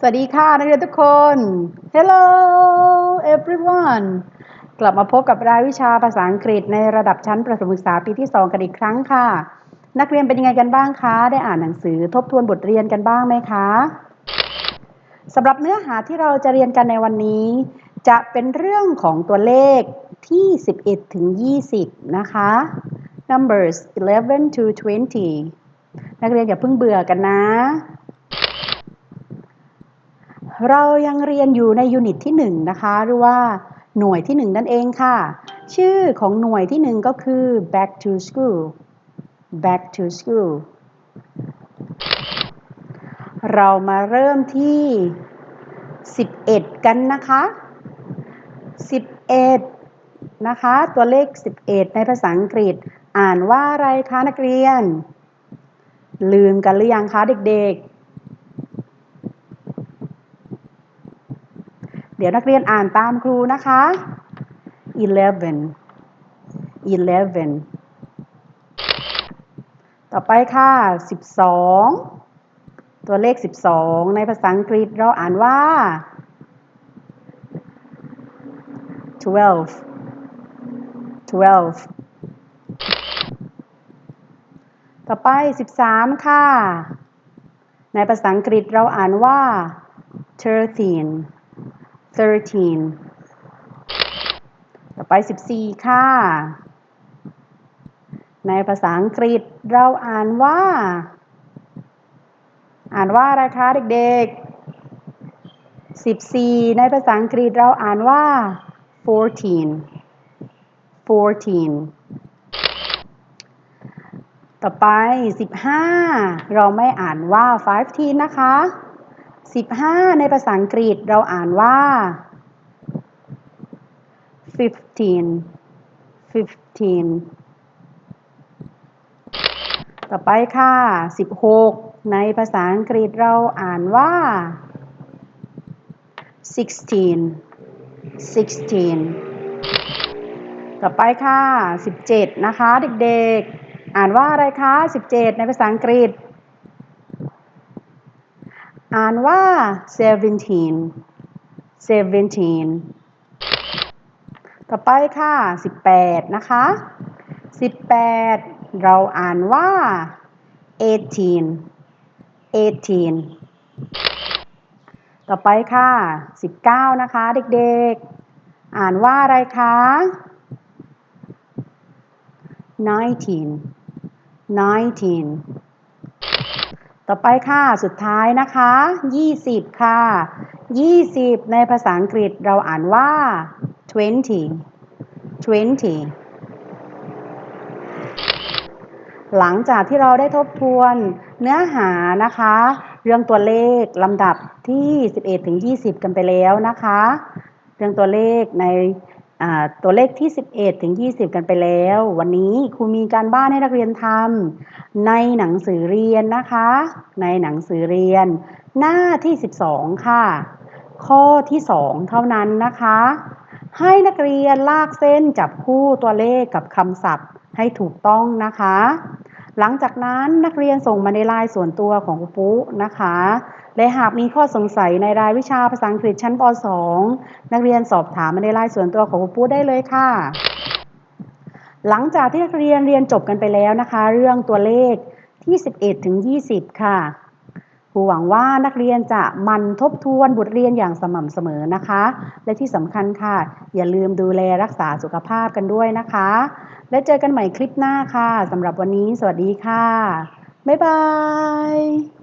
สวัสดีค่ะนักเรียนทุกคน Hello everyone กลับมาพบกับรายวิชาภาษาอังกฤษในระดับชั้นประถมศึกษาปีที่ 2 กันอีกครั้งค่ะ นักเรียนเป็นยังไงกันบ้างคะ ได้อ่านหนังสือทบทวนบทเรียนกันบ้างไหมคะสำหรับเนื้อหาที่เราจะเรียนกันในวันนี้ จะเป็นเรื่องของตัวเลขที่ 11 ถึง 20 นะคะ numbers 11 to 20 นักเรียนอย่าเพิ่งเบื่อกันนะ เรายังเรียนอยู่ในยูนิตที่1นะคะ หรือว่าหน่วยที่ 1 นั่นเองค่ะ ชื่อของหน่วยที่ 1 ก็คือ back to school back to school เรามาเริ่มที่ 11 กันนะคะ 11 นะคะ ตัวเลข 11 ในภาษาอังกฤษ อ่านว่าอะไรคะนักเรียน ลืมกันหรือยังคะเด็กๆ เดี๋ยวนักเรียนอ่านตามครูนะคะ eleven eleven ต่อไปค่ะสิบสองตัวเลขสิบสองในภาษาอังกฤษเราอ่านว่า twelve twelve ต่อไปสิบสามค่ะ ในภาษาอังกฤษเราอ่านว่า thirteen 13 ต่อไป 14 ค่ะ ในภาษาอังกฤษเราอ่านว่า อ่านว่าอะไรคะเด็กๆ 14 ในภาษาอังกฤษเราอ่านว่า14 14ต่อไป 15 เราไม่อ่านว่า15นะคะ 15 ในภาษาอังกฤษเราอ่านว่า fifteen fifteen ต่อไปค่ะ 16 ในภาษาอังกฤษเราอ่านว่า sixteen sixteen ต่อไปค่ะ 17 นะคะ เด็กๆ อ่านว่าอะไรคะ 17 ในภาษาอังกฤษ อ่านว่า seventeen seventeen ต่อไปค่ะสิบแปดนะคะสิบแปดเราอ่านว่า eighteen eighteen ต่อไปค่ะสิบเก้านะคะเด็กๆ อ่านว่าอะไรคะ nineteen nineteen ต่อไปค่ะ สุดท้ายนะคะ 20 ค่ะ 20 ในภาษาอังกฤษเราอ่านว่า twenty twenty หลังจากที่เราได้ทบทวนเนื้อหานะคะ เรื่องตัวเลขลำดับที่ 11ถึง20 กันไปแล้วนะคะ เรื่องตัวเลขในตัวเลขที่ 11ถึง20 กันไปแล้ว วันนี้ครูมีการบ้านให้นักเรียนทำ ในหนังสือเรียนนะคะ ในหนังสือเรียน หน้าที่ 12 ค่ะ ข้อที่ 2 เท่านั้นนะคะ ให้นักเรียนลากเส้นจับคู่ตัวเลขกับคำศัพท์ให้ถูกต้องนะคะ หลังจากนั้นนักเรียนส่งมาในไลน์ส่วนตัวของครูปุ๊นะคะ และหากมีข้อสงสัยในรายวิชาภาษาอังกฤษชั้นป .2 นักเรียนสอบถามมาในรายส่วนตัวของครูปู้ได้เลยค่ะ หลังจากที่นักเรียนเรียนจบกันไปแล้วนะคะ เรื่องตัวเลขที่ 11 ถึง 20 ค่ะครูหวังว่านักเรียนจะมันทบทวนบทเรียนอย่างสม่ำเสมอนะคะ และที่สำคัญค่ะ อย่าลืมดูแลรักษาสุขภาพกันด้วยนะคะ และเจอกันใหม่คลิปหน้าค่ะสำหรับวันนี้ สวัสดีค่ะ บ๊ายบาย